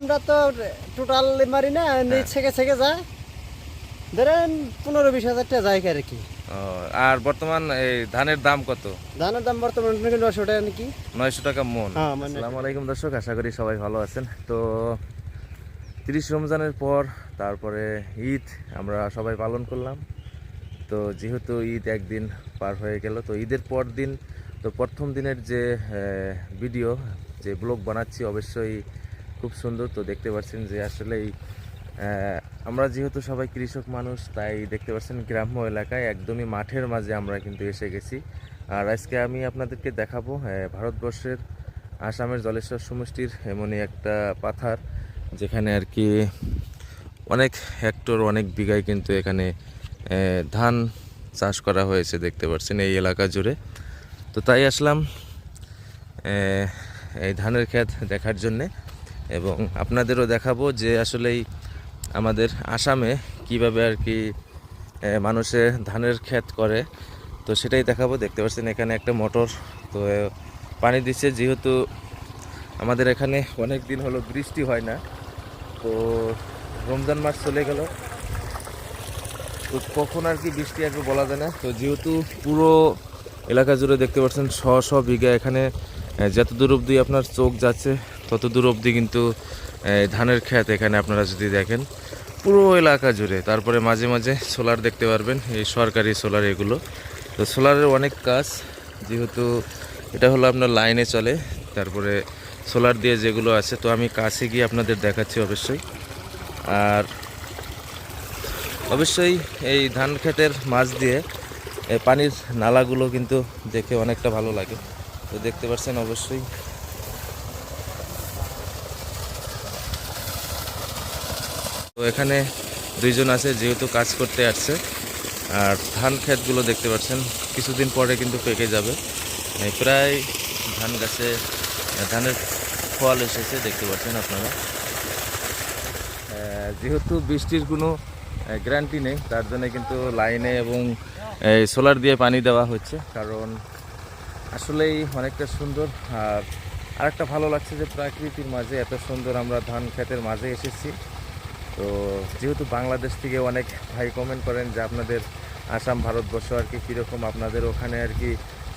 আমরা তো টোটাল মারি না ছেকে ছেকে যায়। ধরেন পনেরো বিশ হাজার টাকা যায় আর কি। আর বর্তমান এই ধানের দাম কত? ধানের দাম বর্তমানে নশো টাকা নাকি? নয়শো টাকা মন। হ্যাঁ, মানে- আসসালামু আলাইকুম দর্শক আশা করি সবাই ভালো আছেন। তো তিরিশ রমজানের পর তারপরে ঈদ আমরা সবাই পালন করলাম। তো যেহেতু ঈদ একদিন পার হয়ে গেল তো ঈদের পর দিন তো প্রথম দিনের যে ভিডিও যে ব্লগ বানাচ্ছি অবশ্যই খুব সুন্দর তো দেখতে পাচ্ছেন যে আসলেই আহ, আমরা যেহেতু সবাই কৃষক মানুষ তাই দেখতে পাচ্ছেন গ্রাম্য এলাকায় একদমই মাঠের মাঝে আমরা কিন্তু এসে গেছি। আর আজকে আমি আপনাদেরকে দেখাবো ভারতবর্ষের আসামের জলেশ্বর সমষ্টির এমনই একটা পাথার যেখানে আর কি অনেক হেক্টর অনেক বিঘায় কিন্তু এখানে ধান চাষ করা হয়েছে দেখতে পাচ্ছেন এই এলাকা জুড়ে। তো তাই আসলাম এই ধানের ক্ষেত দেখার জন্যে। এবং আপনাদেরও দেখাবো যে আসলেই আমাদের আসামে কীভাবে আর কি মানুষে ধানের ক্ষেত করে। তো সেটাই দেখাবো দেখতে পাচ্ছেন এখানে একটা মোটর। তো পানি দিচ্ছে যেহেতু আমাদের এখানে অনেক দিন হলো বৃষ্টি হয় না। তো রমজান মাস চলে গেল। তো কখন আর কি বৃষ্টি আসবে বলা যায় না। তো যেহেতু পুরো এলাকা জুড়ে দেখতে পাচ্ছেন শ শ বিঘা এখানে আহ, যত দূর অবধি আপনার চোখ যাচ্ছে তত দূর অবধি কিন্তু ধানের ক্ষেত এখানে আপনারা যদি দেখেন, পুরো এলাকা জুড়ে। তারপরে মাঝে মাঝে সোলার দেখতে পারবেন, এই সরকারি সোলার এগুলো। তো সোলারের অনেক কাজ, যেহেতু এটা হলো আপনার লাইনে চলে, তারপরে সোলার দিয়ে যেগুলো আছে, তো আমি কাছে গিয়ে আপনাদের দেখাচ্ছি অবশ্যই। আর অবশ্যই এই ধান ক্ষেতের মাছ দিয়ে পানির নালাগুলো কিন্তু দেখে অনেকটা ভালো লাগে। তো দেখতে পাচ্ছেন অবশ্যই তো এখানে দুইজন আছে যেহেতু কাজ করতে আসছে। আর ধান ক্ষেতগুলো দেখতে পাচ্ছেন, কিছুদিন পরে কিন্তু পেকে যাবে। প্রায় ধান গাছে, ধানের ফল এসেছে, দেখতে পাচ্ছেন আপনারা। যেহেতু বৃষ্টির কোনো গ্যারান্টি নেই, তার জন্য কিন্তু লাইনে এবং সোলার দিয়ে পানি দেওয়া হচ্ছে। কারণ আসলেই অনেকটা সুন্দর, আর আরেকটা ভালো লাগছে যে প্রাকৃতির মাঝে এত সুন্দর আমরা ধান ক্ষেতের মাঝে এসেছি। তো যেহেতু বাংলাদেশ থেকে অনেক ভাই কমেন্ট করেন যে আপনাদের আসাম, ভারতবর্ষ আর কি কীরকম আপনাদের ওখানে আর কি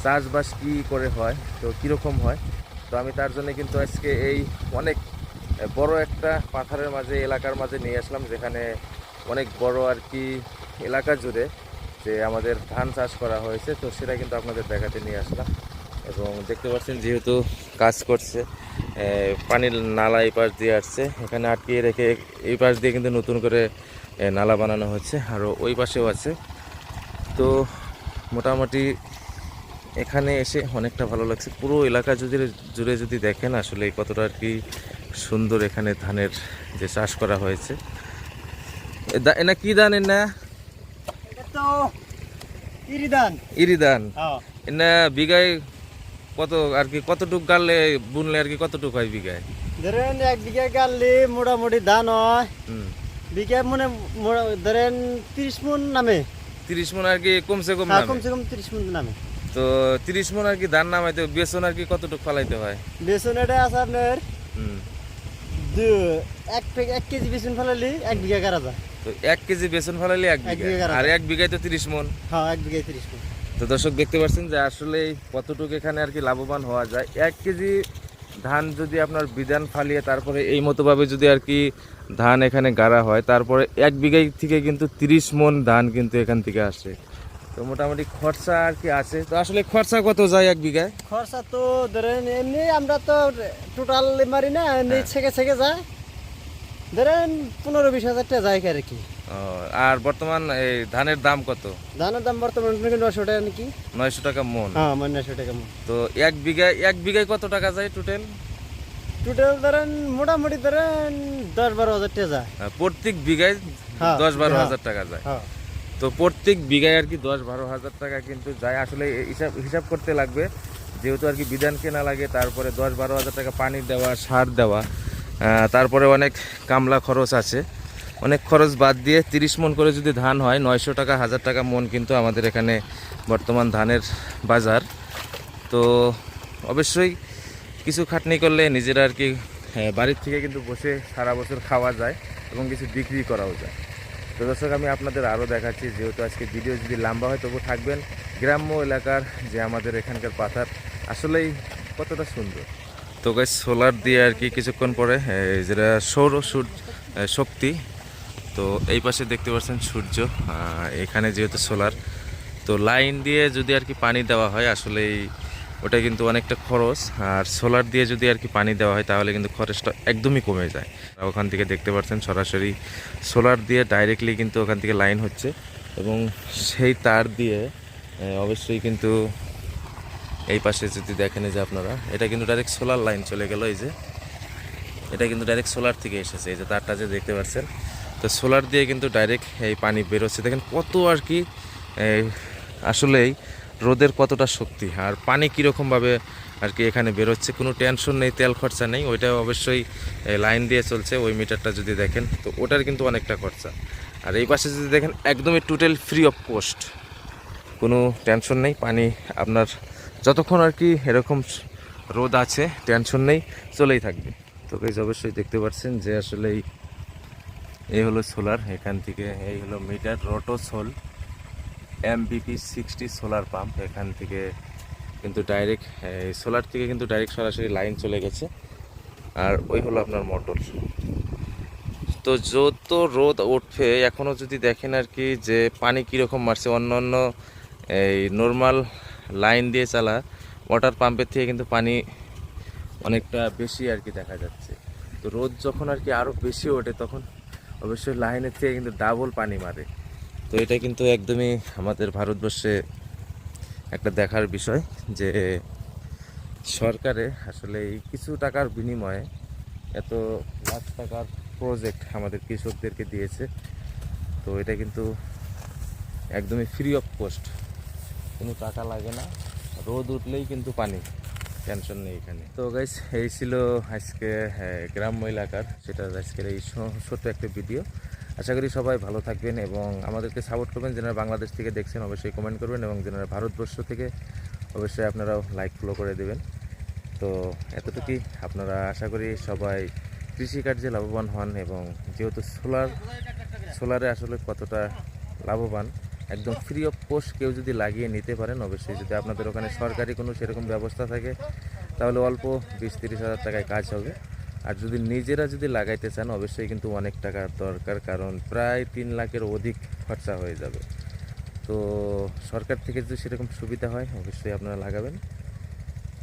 চাষবাস কী করে হয়, তো কীরকম হয়? তো আমি তার জন্য কিন্তু আজকে এই অনেক বড় একটা পাথারের মাঝে, এলাকার মাঝে নিয়ে আসলাম, যেখানে অনেক বড় আর কি এলাকা জুড়ে যে আমাদের ধান চাষ করা হয়েছে, তো সেটা কিন্তু আপনাদের দেখাতে নিয়ে আসলাম। এবং দেখতে পাচ্ছেন যেহেতু কাজ করছে পানির নালা এই পাশ দিয়ে আসছে। এখানে আটকিয়ে রেখে এই পাশ দিয়ে কিন্তু নতুন করে নালা বানানো হচ্ছে আর ওই পাশেও আছে। তো মোটামুটি এখানে এসে অনেকটা ভালো লাগছে। পুরো এলাকা যদি জুড়ে যদি দেখেন আসলে এই কতটা আর কি সুন্দর এখানে ধানের যে চাষ করা হয়েছে। এনা কি ধান এনা ইরিদান ইরি ধান হ্যাঁ। এনা বিঘায় কত আর কি কতটুক গালে বুনলে আর কি কতটুক হয় বিঘায়? ধরেন এক বিঘা গাললে মোটামুটি ধান হয়। বিঘা মানে ধরেন তিরিশ মন নামে। তিরিশ মন আর কি কমসে কম হ্যাঁ, কমসে কম তিরিশ মন নামে। তো তিরিশ মন আর কি ধান নামাইতে বেসন আর কি কতটুক ফালাইতে হয়? বেসন এটা আছে আপনার হুম। এক এক কেজি বেসন ফেলালি এক বিঘা গাড়া যায়। তো এক কেজি বেসন ফালাইলে এক বিঘা আর এক বিঘায় তো তিরিশ মন। হ্যাঁ এক বিঘায় তিরিশ মন। তো দর্শক দেখতে পাচ্ছেন যে আসলে কতটুকু এখানে আর কি লাভবান হওয়া যায়। এক কেজি ধান যদি আপনার বিধান ফালিয়ে তারপরে এই মতোভাবে যদি আর কি ধান এখানে গাড়া হয় তারপরে এক বিঘাই থেকে কিন্তু তিরিশ মন ধান কিন্তু এখান থেকে আসে। তো মোটামুটি খরচা আর কি আছে। তো আসলে খরচা কত যায় এক বিঘায়? খরচা তো ধরেন এমনি আমরা তো টোটাল মারি না এমনি ছেকে ছেকে যায়। ধরেন পনেরো বিশ হাজার টাকা যায় আর কি। আর বর্তমান এই ধানের দাম কত? ধানের দাম বর্তমানে নাকি নশো টাকা নাকি? নয়শো টাকা মন। হ্যাঁ মানে নশো টাকা মন। তো এক বিঘায় এক বিঘায় কত টাকা যায় টোটাল টোটাল ধরেন মোটামুটি ধরেন দশ বারো হাজার টাকা যায়। প্রত্যেক বিঘায় হ্যাঁ, দশ বারো হ্যাঁ। হাজার টাকা যায়। হ্যাঁ। তো প্রত্যেক বিঘায় আর কি দশ বারো হাজার টাকা কিন্তু যায়। আসলে হিসাব হিসাব করতে লাগবে যেহেতু আর কি বিধান কেনা লাগে তারপরে দশ বারো হাজার টাকা পানি দেওয়া সার দেওয়া তারপরে অনেক কামলা খরচ আছে। অনেক খরচ বাদ দিয়ে তিরিশ মন করে যদি ধান হয়, নয়শো টাকা, হাজার টাকা মন কিন্তু আমাদের এখানে বর্তমান ধানের বাজার। তো অবশ্যই কিছু খাটনি করলে নিজেরা আর কি বাড়ির থেকে কিন্তু বসে সারা বছর খাওয়া যায় এবং কিছু বিক্রি করাও যায়। তো দর্শক, আমি আপনাদের আরও দেখাচ্ছি, যেহেতু আজকে ভিডিও যদি লম্বা হয় তবু থাকবেন। গ্রাম্য এলাকার যে আমাদের এখানকার পাথার আসলেই কতটা সুন্দর। তো গাছ সোলার দিয়ে আর কি কিছুক্ষণ পরে যেটা সৌর শক্তি, তো এই পাশে দেখতে পাচ্ছেন সূর্য এখানে যেহেতু সোলার তো লাইন দিয়ে যদি আর কি পানি দেওয়া হয়, আসলেই ওটা কিন্তু অনেকটা খরচ, আর সোলার দিয়ে যদি আর কি পানি দেওয়া হয়, তাহলে কিন্তু খরচটা একদমই কমে যায়। ওখান থেকে দেখতে পাচ্ছেন সরাসরি সোলার দিয়ে ডাইরেক্টলি কিন্তু ওখান থেকে লাইন হচ্ছে, এবং সেই তার দিয়ে অবশ্যই কিন্তু এই পাশে যদি দেখেন যে আপনারা, এটা কিন্তু ডাইরেক্ট সোলার লাইন চলে গেল এই যে। এটা কিন্তু ডাইরেক্ট সোলার থেকে এসেছে, এই যে তারটা যে দেখতে পাচ্ছেন। তো সোলার দিয়ে কিন্তু ডাইরেক্ট এই পানি বেরোচ্ছে দেখেন কত আর কি আসলেই রোদের কতটা শক্তি। আর পানি কীরকমভাবে আর কি এখানে বেরোচ্ছে কোনো টেনশন নেই, তেল খরচা নেই। ওইটা অবশ্যই লাইন দিয়ে চলছে, ওই মিটারটা যদি দেখেন, তো ওটার কিন্তু অনেকটা খরচা। আর এই পাশে যদি দেখেন, একদমই টোটাল ফ্রি অফ কস্ট কোনো টেনশন নেই, পানি আপনার যতক্ষণ আর কি এরকম রোদ আছে টেনশন নেই, চলেই থাকবে। তো গাইজ অবশ্যই দেখতে পাচ্ছেন যে আসলে এই- এই হলো সোলার এখান থেকে এই হলো meter rotosol MBP sixty solar pump এখান থেকে কিন্তু ডাইরেক্ট এই সোলার থেকে কিন্তু ডাইরেক্ট সরাসরি লাইন চলে গেছে। আর ওই হলো আপনার মোটর তো যত রোদ উঠবে এখনও যদি দেখেন আর কি যে পানি কীরকম মারছে অন্য অন্য এই নর্মাল লাইন দিয়ে চালা ওয়াটার পাম্পের থেকে কিন্তু পানি অনেকটা বেশি আর কি দেখা যাচ্ছে। তো রোদ যখন আর কি আরও বেশি ওঠে, তখন অবশ্যই লাইনের থেকে কিন্তু ডাবল পানি মারে। তো এটা কিন্তু একদমই আমাদের ভারতবর্ষে একটা দেখার বিষয় যে সরকারে আসলে এই কিছু টাকার বিনিময়ে এত লাখ টাকার প্রজেক্ট আমাদের কৃষকদেরকে দিয়েছে। তো এটা কিন্তু একদমই ফ্রি অফ কস্ট কোনো টাকা লাগে না। রোদ উঠলেই কিন্তু পানি টেনশন নেই এখানে। তো গাইস এই ছিল আজকে গ্রাম্য এলাকার, সেটা আজকের এই ছোট্ট একটা ভিডিও আশা করি সবাই ভালো থাকবেন এবং আমাদেরকে সাপোর্ট করবেন। যারা বাংলাদেশ থেকে দেখছেন, অবশ্যই কমেন্ট করবেন এবং যারা ভারতবর্ষ থেকে, অবশ্যই আপনারাও লাইক ফলো করে দেবেন। তো এতটুকুই আপনারা আশা করি সবাই কৃষিকার্যে লাভবান হন এবং যেহেতু সোলার সোলারে আসলে কতটা লাভবান একদম ফ্রি অফ কোস্ট কেউ যদি লাগিয়ে নিতে পারেন, অবশ্যই যদি আপনাদের ওখানে সরকারি কোনো সেরকম ব্যবস্থা থাকে, তাহলে অল্প বিশ তিরিশ হাজার টাকায় কাজ হবে। আর যদি নিজেরা যদি লাগাইতে চান, অবশ্যই কিন্তু অনেক টাকার দরকার, কারণ প্রায় তিন লাখের অধিক খরচা হয়ে যাবে। তো সরকার থেকে যদি সেরকম সুবিধা হয়, অবশ্যই আপনারা লাগাবেন।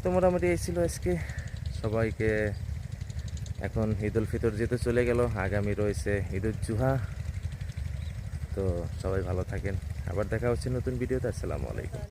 তো মোটামুটি এই ছিল আজকে। সবাইকে এখন ঈদ উল ফিতর যেতে চলে গেল, আগামী রয়েছে ঈদ জুহা। তো সবাই ভালো থাকেন। আবার দেখা হচ্ছে নতুন ভিডিওতে আসসালামু আলাইকুম।